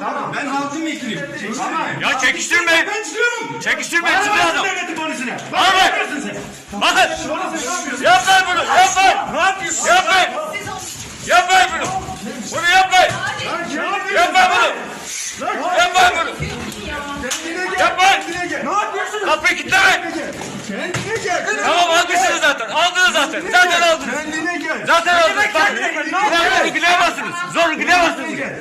Tamam. Ben halkın vekiliyim. Tamam. Ya çekiştirmeyin. Ben çıkıyorum. Çekiştirmeyin çıkıyor adam. devletin polisine. Yapıyorsun sen? Bakın. Yapmayın bunu. Yapmayın. Ne yapıyorsun? Yapmayın. Yapmayın bunu. Bunu yapmayın. Yapmayın bunu. Yapmayın bunu. Yapmayın. Ne yapıyorsun? Kapıyı kilitlemeyin. Kendine gel. Tamam almışsınız zaten. Aldınız zaten. Zaten aldınız. Kendine gel. Zaten aldınız. Bak. kendine gel. Ne yapıyorsun? Zorla gidemezsiniz. Zorla gidemezsiniz. Gel.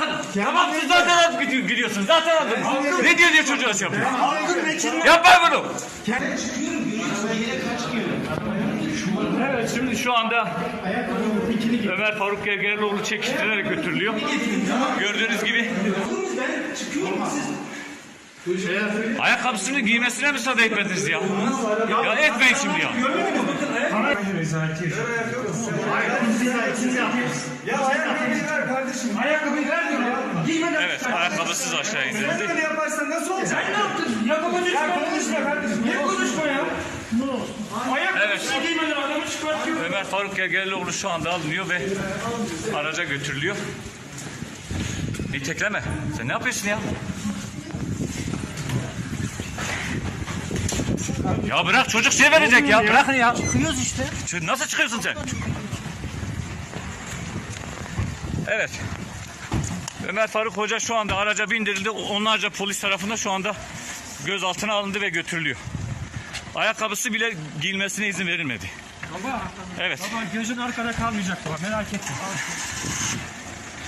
Bakın. Tamam siz zaten alıp gidiyor- gidiyorsunuz. Zaten aldınız. Ne diyor diye çocuğa şey yapıyor. Halkın vekiline. Yapmayın bunu. Evet şimdi şu anda Ömer Faruk Gergerlioğlu çekiştirilerek götürülüyor. Gördüğünüz gibi ayakkabısını giymesine müsaade etmediniz ya. Ya etmeyin şimdi ya. Ayakkabıyı ver diyorum. Giymeden Evet ayakkabısız aşağı indirildi. Böyle yaparsan nasıl olacak? Sen ne yaptın? Yapamadık. Ya konuşma kardeşim. Niye konuşma ya? Ayakkabısını giymeden adamı çıkartıyor. Ömer Faruk Gergerlioğlu şu anda alınıyor ve araca götürülüyor. Bir tekleme. Sen ne yapıyorsun ya? Ya bırak çocuk şey verecek ya. Bırakın ya. Çıkıyoruz işte. Nasıl çıkıyorsun sen? Evet. Ömer Faruk Hoca şu anda araca bindirildi. Onlarca polis tarafından şu anda gözaltına alındı ve götürülüyor. Ayakkabısı bile giyilmesine izin verilmedi. Baba, Evet. baba gözün arkada kalmayacak baba merak etme.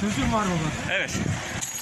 Sözüm var baba. Evet.